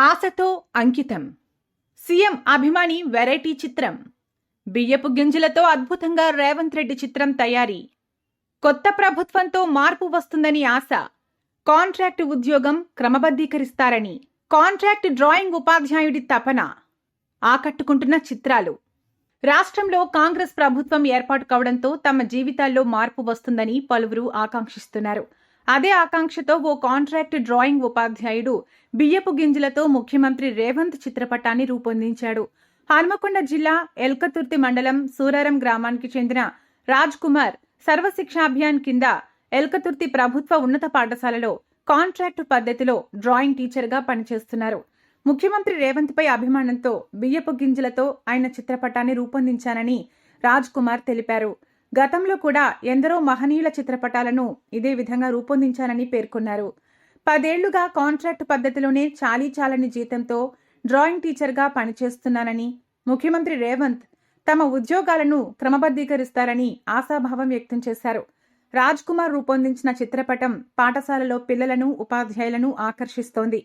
ఆశతో అంకితం. సీఎం అభిమాని వెరైటీ చిత్రం. బియ్యపు గింజలతో అద్భుతంగా రేవంత్ రెడ్డి చిత్రం తయారీ. కొత్త ప్రభుత్వంతో మార్పు వస్తుందని ఆశ. కాంట్రాక్ట్ ఉద్యోగం క్రమబద్ధీకరిస్తారని. కాంట్రాక్ట్ డ్రాయింగ్ ఉపాధ్యాయుడి తపన. ఆకట్టుకుంటున్న చిత్రాలు. రాష్ట్రంలో కాంగ్రెస్ ప్రభుత్వం ఏర్పాటు కావడంతో తమ జీవితాల్లో మార్పు వస్తుందని పలువురు ఆకాంక్షిస్తున్నారు. అదే ఆకాంక్షతో ఓ కాంట్రాక్ట్ డ్రాయింగ్ ఉపాధ్యాయుడు బియ్యపు గింజలతో ముఖ్యమంత్రి రేవంత్ చిత్రపటాన్ని రూపొందించాడు. హన్మకొండ జిల్లా ఎల్కతుర్తి మండలం సూరారం గ్రామానికి చెందిన రాజ్ కుమార్ సర్వశిక్షాభియాన్ కింద ఎల్కతుర్తి ప్రభుత్వ ఉన్నత పాఠశాలలో కాంట్రాక్టు పద్ధతిలో డ్రాయింగ్ టీచర్గా పనిచేస్తున్నారు. ముఖ్యమంత్రి రేవంత్ పై అభిమానంతో బియ్యపు గింజలతో ఆయన చిత్రపటాన్ని రూపొందించానని రాజ్ కుమార్ తెలిపారు. గతంలో కూడా ఎందరో మహనీయుల చిత్రపటాలను ఇదే విధంగా రూపొందించానని పేర్కొన్నారు. పదేళ్ళుగా కాంట్రాక్ట్ పద్ధతిలోనే చాలీ చాలని జీతంతో డ్రాయింగ్ టీచర్గా పనిచేస్తున్నానని ముఖ్యమంత్రి రేవంత్ తమ ఉద్యోగాలను క్రమబద్ధీకరిస్తారని ఆశాభావం వ్యక్తం చేశారు. రాజ్ కుమార్ రూపొందించిన చిత్రపటం పాఠశాలలో పిల్లలను ఉపాధ్యాయులను ఆకర్షిస్తోంది.